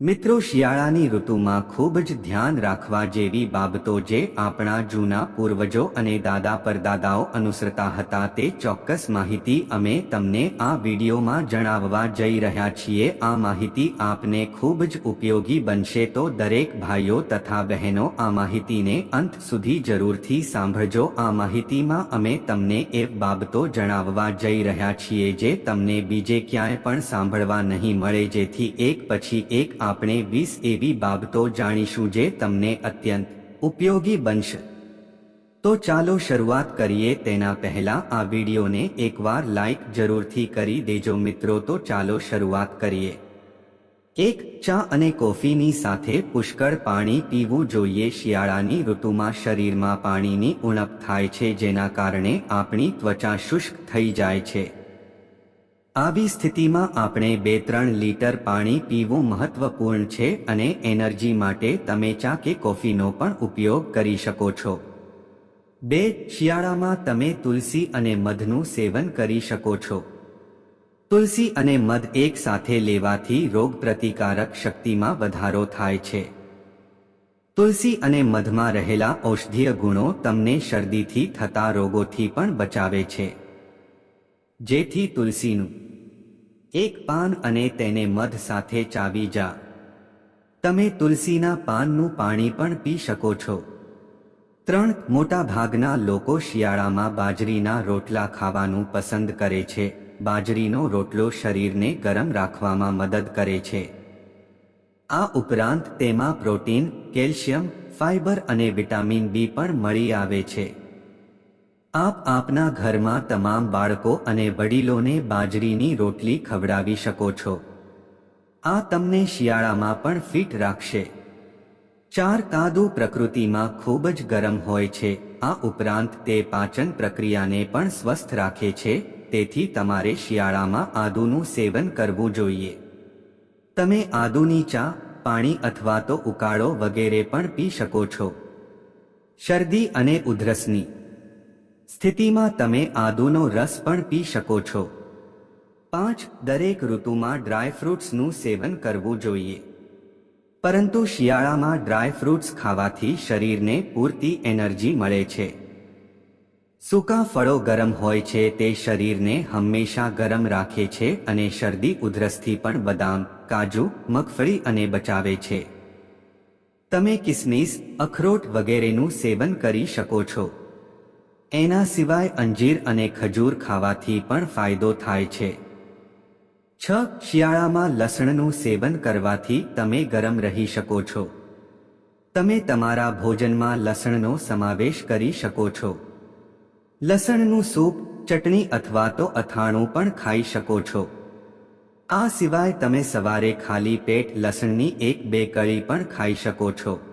મિત્રો, શિયાળાની ઋતુમાં ખૂબ જ ધ્યાન રાખવા જેવી બાબતો જે આપણા જૂના પૂર્વજો અને દાદા પરદાદાઓ અનુસરતા હતા તે ચોક્કસ માહિતી અમે તમને આ વિડીયોમાં જણાવવા જઈ રહ્યા છીએ. આ માહિતી આપને ખૂબ જ ઉપયોગી બનશે તો દરેક ભાઈઓ તથા બહેનો આ માહિતીને અંત સુધી જરૂરથી સાંભળજો. આ માહિતીમાં અમે તમને એ બાબતો જણાવવા જઈ રહ્યા છીએ જે તમને બીજે ક્યાંય પણ સાંભળવા નહીં મળે, જેથી એક પછી એક આપણે વીસ એવી બાબતો જાણીશું જે તમને અત્યંત ઉપયોગી બનશે. તો ચાલો શરૂઆત કરીએ તેના પહેલા આ વિડીયોને એકવાર લાઈક જરૂરથી કરી દેજો મિત્રો, તો ચાલો શરૂઆત કરીએ. એક ચા અને કોફીની સાથે પુષ્કળ પાણી પીવું જોઈએ. શિયાળાની ઋતુમાં શરીરમાં પાણીની ઉણપ થાય છે, જેના કારણે આપણી ત્વચા શુષ્ક થઈ જાય છે. આવી સ્થિતિમાં આપણે બે ત્રણ લીટર પાણી પીવું મહત્વપૂર્ણ છે અને એનર્જી માટે તમે ચા કે કોફીનો પણ ઉપયોગ કરી શકો છો. બે, શિયાળામાં તમે તુલસી અને મધનું સેવન કરી શકો છો. તુલસી અને મધ એક સાથે લેવાથી રોગ પ્રતિકારક શક્તિમાં વધારો થાય છે. તુલસી અને મધમાં રહેલા ઔષધીય ગુણો તમને શરદીથી થતા રોગોથી પણ બચાવે છે. જેથી તુલસીનું એક પાન અને તેને મધ સાથે ચાવી જા. તમે તુલસીના પાનનું પાણી પણ પી શકો છો. ત્રણ મોટા ભાગના લોકો શિયાળામાં બાજરીના રોટલા ખાવાનું પસંદ કરે છે. બાજરીનો રોટલો શરીરને ગરમ રાખવામાં મદદ કરે છે. આ ઉપરાંત તેમાં પ્રોટીન, કેલ્શિયમ ફાઇબર અને વિટામિન બી પણ મળી આવે છે. આપ આપના ઘરમાં તમામ બાળકો અને વડીલોને બાજરીની રોટલી ખવડાવી શકો છો. આ તમને શિયાળામાં પણ ફિટ રાખશે. ચાર કાદુ પ્રકૃતિમાં ખૂબ જ ગરમ હોય છે. આ ઉપરાંત તે પાચન પ્રક્રિયાને પણ સ્વસ્થ રાખે છે, તેથી તમારે શિયાળામાં આદુનું સેવન કરવું જોઈએ. તમે આદુની ચા, પાણી અથવા તો ઉકાળો વગેરે પણ પી શકો છો. શરદી અને ઉધરસની સ્થિતિમાં તમે આદુનો રસ પણ પી શકો છો. પાંચ, દરેક ઋતુમાં ડ્રાયફ્રૂટ્સનું સેવન કરવું જોઈએ. પરંતુ શિયાળામાં ડ્રાયફ્રૂટ્સ ખાવાથી શરીરને પૂરતી એનર્જી મળે છે. સૂકા ફળો ગરમ હોય છે તે શરીરને હંમેશા ગરમ રાખે છે અને શરદી ઉધરસથી પણ બદામ, કાજુ, મગફળી અને બચાવે છે. તમે કિસમિસ, અખરોટ વગેરેનું સેવન કરી શકો છો. એના સિવાય અંજીર અને ખજૂર ખાવાથી પણ ફાયદો થાય છે. છ, શિયાળામાં લસણનું સેવન કરવાથી તમે ગરમ રહી શકો છો. તમે તમારા ભોજનમાં લસણનો સમાવેશ કરી શકો છો. લસણનું સૂપ, ચટણી અથવા તો અથાણું પણ ખાઈ શકો છો. આ સિવાય તમે સવારે ખાલી પેટ લસણની એક બે કળી પણ ખાઈ શકો છો.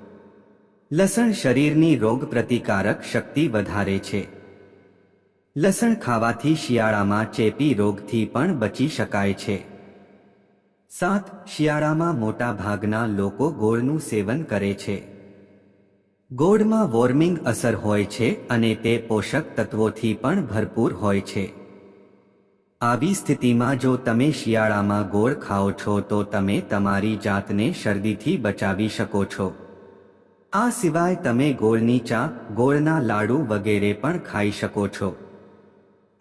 લસણ શરીરની રોગ પ્રતિકારક શક્તિ વધારે છે. લસણ ખાવાથી શિયાળામાં ચેપી રોગથી પણ બચી શકાય છે. સાત, શિયાળામાં મોટા ભાગના લોકો ગોળનું સેવન કરે છે. ગોળમાં વોર્મિંગ અસર હોય છે અને તે પોષક તત્વોથી પણ ભરપૂર હોય છે. આવી સ્થિતિમાં જો તમે શિયાળામાં ગોળ ખાઓ છો તો તમે તમારી જાતને શરદીથી બચાવી શકો છો. આ સિવાય તમે ગોળની ચા ગોળના લાડુ વગેરે પણ ખાઈ શકો છો.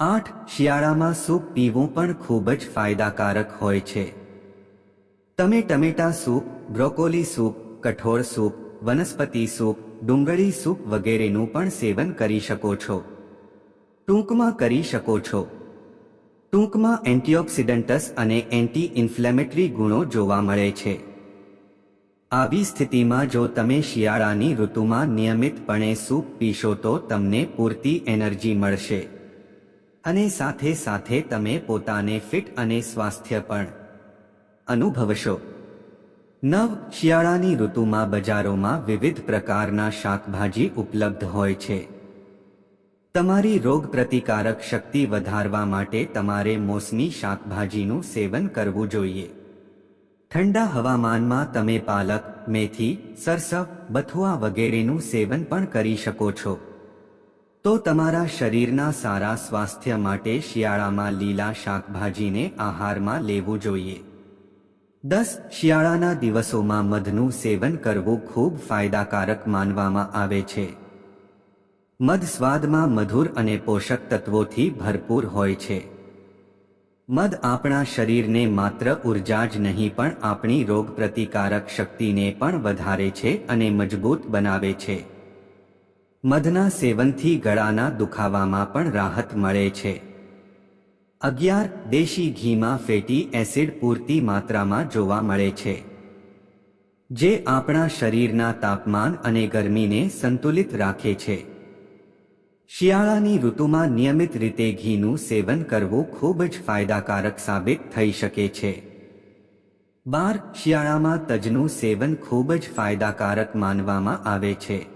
આઠ, શિયાળામાં સૂપ પીવું પણ ખૂબ જ ફાયદાકારક હોય છે. તમે ટમેટા સૂપ, બ્રોકોલી સૂપ, કઠોળ સૂપ, વનસ્પતિ સૂપ, ડુંગળી સૂપ વગેરેનું પણ સેવન કરી શકો છો. ટૂંકમાં કરી શકો છો. ટૂંકમાં એન્ટીઓક્સિડન્ટસ અને એન્ટી ઇન્ફ્લેમેટરી ગુણો જોવા મળે છે. આવી સ્થિતિમાં જો તમે શિયાળાની ઋતુમાં નિયમિતપણે સૂપ પીશો તો તમને પૂરતી એનર્જી મળશે. અને સાથે સાથે તમે પોતાને ફિટ અને સ્વાસ્થ્ય પણ અનુભવશો. નવ, શિયાળાની ઋતુમાં બજારોમાં વિવિધ પ્રકારના શાકભાજી ઉપલબ્ધ હોય છે. તમારી રોગ પ્રતિકારક શક્તિ વધારવા માટે તમારે મોસમી શાકભાજીનું સેવન કરવું જોઈએ. ઠંડા હવામાનમાં તમે પાલક, મેથી, સરસવ, બથુઆ વગેરેનું સેવન પણ કરી શકો છો. તો તમારા શરીરના સારા સ્વાસ્થ્ય માટે શિયાળામાં લીલા શાકભાજીને આહારમાં લેવું જોઈએ. દસ, શિયાળાના દિવસોમાં મધનું સેવન કરવું ખૂબ ફાયદાકારક માનવામાં આવે છે. મધ સ્વાદમાં મધુર અને પોષક તત્વોથી ભરપૂર હોય છે. મધ આપણા શરીરને માત્ર ઊર્જા જ નહીં, પણ આપણી રોગ પ્રતિકારક શક્તિને પણ વધારે છે અને મજબૂત બનાવે છે. મધના સેવનથી ગળાના દુખાવામાં પણ રાહત મળે છે. અગિયાર, દેશી ઘીમાં ફેટી એસિડ પૂરતી માત્રામાં જોવા મળે છે. જે આપણા શરીરના તાપમાન અને ગરમીને સંતુલિત રાખે છે. શિયાળાની ઋતુમાં નિયમિત રીતે ઘીનું સેવન કરવું ખૂબ જ ફાયદાકારક સાબિત થઈ શકે છે. બાર, શિયાળામાં તજનું સેવન ખૂબ જ ફાયદાકારક માનવામાં આવે છે.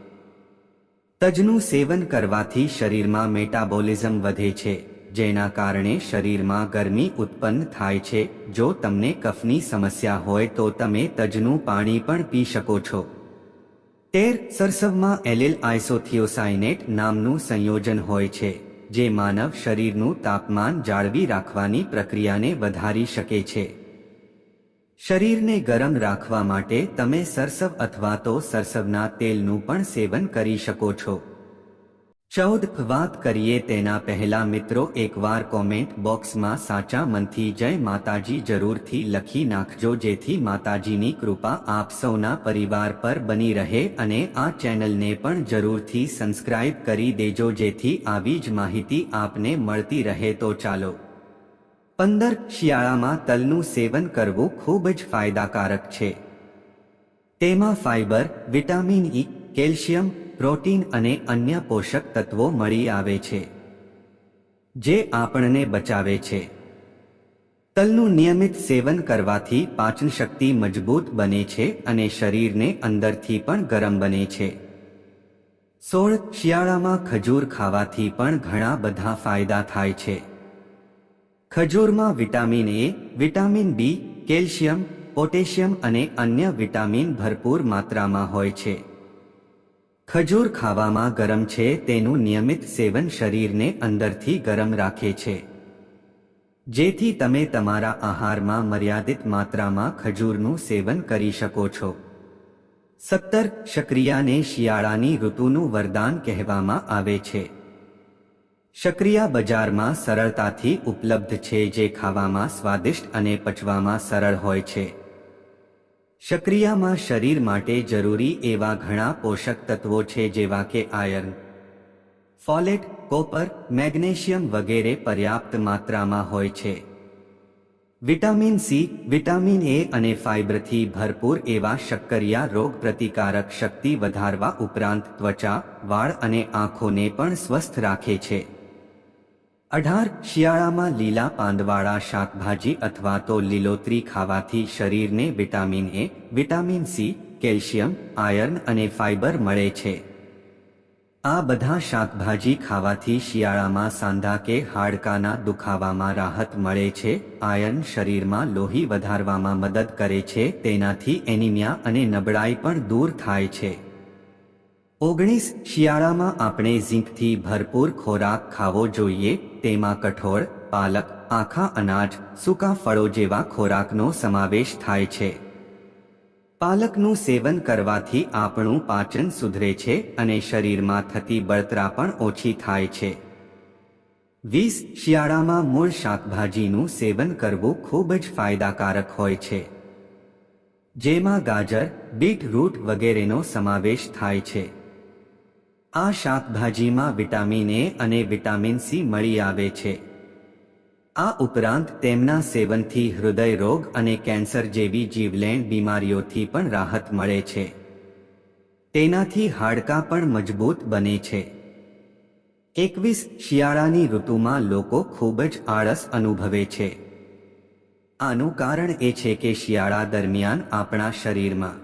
તજનું સેવન કરવાથી શરીરમાં મેટાબોલિઝમ વધે છે, જેના કારણે શરીરમાં ગરમી ઉત્પન્ન થાય છે. જો તમને કફની સમસ્યા હોય તો તમે તજનું પાણી પણ પી શકો છો. તેર સરસવમાં એલિલ આઇસોથિયોસાઇનેટ નામનું સંયોજન હોય છે, જે માનવ શરીરનું તાપમાન જાળવી રાખવાની પ્રક્રિયાને વધારી શકે છે. શરીરને ગરમ રાખવા માટે તમે સરસવ અથવા તો સરસવના તેલનું પણ સેવન કરી શકો છો. ચૌદ વાત કરીએ તેના પહેલા મિત્રો એકવાર કોમેન્ટ બોક્સમાં સાચા મનથી જય માતાજી જરૂરથી લખી નાખજો જેથી માતાજીની કૃપા આપ સૌના પરિવાર પર બની રહે અને આ ચેનલને પણ જરૂરથી સબસ્ક્રાઇબ કરી દેજો જેથી આવી જ માહિતી આપને મળતી રહે તો ચાલો. પંદર શિયાળામાં તલનું સેવન કરવું ખૂબ જ ફાયદાકારક છે. તેમાં fibre, vitamin E, calcium protein અને અન્ય પોષક તત્વો મળી આવે છે, જે આપણને બચાવે છે. તલનું નિયમિત સેવન કરવાથી પાચન શક્તિ મજબૂત બને છે અને શરીરને અંદરથી પણ ગરમ બને છે. સોળ શિયાળામાં ખજૂર ખાવાથી પણ ઘણા બધા ફાયદા થાય છે. ખજૂરમાં vitamin A, vitamin B, calcium, potassium અને અન્ય વિટામિન ભરપૂર માત્રામાં હોય છે. ખજૂર ખાવામાં ગરમ છે, તેનું નિયમિત સેવન શરીરને અંદરથી ગરમ રાખે છે. જેથી તમે તમારા આહારમાં મર્યાદિત માત્રામાં ખજૂરનું સેવન કરી શકો છો. સત્તર શક્રિયાને શિયાળાની ઋતુનું વરદાન કહેવામાં આવે છે. શક્રિયા બજારમાં સરળતાથી ઉપલબ્ધ છે, જે ખાવામાં સ્વાદિષ્ટ અને પચવામાં સરળ હોય છે. શક્રિયામાં શરીર માટે જરૂરી એવા ઘણા પોષક તત્વો છે જેવા કે આયર્ન, ફોલેટ, કોપર, મેગ્નેશિયમ વગેરે પર્યાપ્ત માત્રામાં હોય છે. વિટામિન સી, વિટામિન એ અને ફાઇબરથી ભરપૂર એવા શક્કરિયા રોગ પ્રતિકારક શક્તિ વધારવા ઉપરાંત ત્વચા, વાળ અને આંખોને પણ સ્વસ્થ રાખે છે. અઢાર શિયાળામાં લીલા પાંદવાળા શાકભાજી અથવા તો લીલોતરી ખાવાથી શરીરને vitamin A, vitamin C, calcium, iron અને ફાઇબર મળે છે. આ બધા શાકભાજી ખાવાથી શિયાળામાં સાંધા કે હાડકાના દુખાવામાં રાહત મળે છે, આયર્ન શરીરમાં લોહી વધારવામાં મદદ કરે છે, તેનાથી એનિમિયા અને નબળાઈ પણ દૂર થાય છે. ઓગણીસ શિયાળામાં આપણે ઝીંકથી ભરપૂર ખોરાક ખાવો જોઈએ, તેમાં કઠોળ, પાલક, આખા અનાજ, સૂકા ફળો જેવા ખોરાકનો સમાવેશ થાય છે. પાલકનું સેવન કરવાથી આપણું પાચન સુધરે છે અને શરીરમાં થતી બળતરા પણ ઓછી થાય છે. વીસ શિયાળામાં મૂળ શાકભાજીનું સેવન કરવું ખૂબ જ ફાયદાકારક હોય છે. જેમાં ગાજર, બીટરૂટ વગેરેનો સમાવેશ થાય છે. આ શાકભાજીમાં વિટામિન એ અને વિટામિન સી મળી આવે છે. આ ઉપરાંત તેમના સેવનથી હૃદય રોગ અને કેન્સર જેવી જીવલેણ બીમારીઓથી પણ રાહત મળે છે. તેનાથી હાડકાં પણ મજબૂત બને છે. એકવીસ શિયાળાની ઋતુમાં લોકો ખૂબ જ આળસ અનુભવે છે. આનું કારણ એ છે કે શિયાળા દરમિયાન આપણા શરીરમાં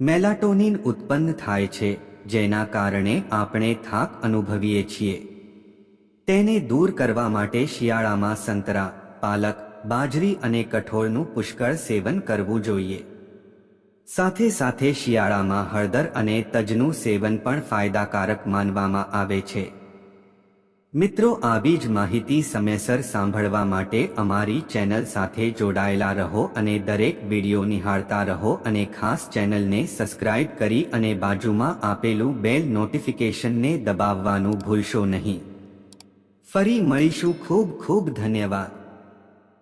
મેલાટોનિન ઉત્પન્ન થાય છે. જેના કારણે આપણે થાક અનુભવીએ છીએ. તેને દૂર કરવા માટે શિયાળામાં સંતરા, પાલક, બાજરી અને કઠોળનું પુષ્કળ સેવન કરવું જોઈએ. સાથે સાથે શિયાળામાં હળદર અને તજનું સેવન પણ ફાયદાકારક માનવામાં આવે છે. મિત્રો આવી જ માહિતી સમયસર સાંભળવા માટે અમારી ચેનલ સાથે જોડાયેલા રહો અને દરેક વીડિયો નિહાળતા રહો અને ખાસ ચેનલને સબસ્ક્રાઇબ કરી અને બાજુમાં આપેલું બેલ નોટિફિકેશનને દબાવવાનું ભૂલશો નહીં. ફરી મળીશું. ખૂબ ખૂબ ધન્યવાદ.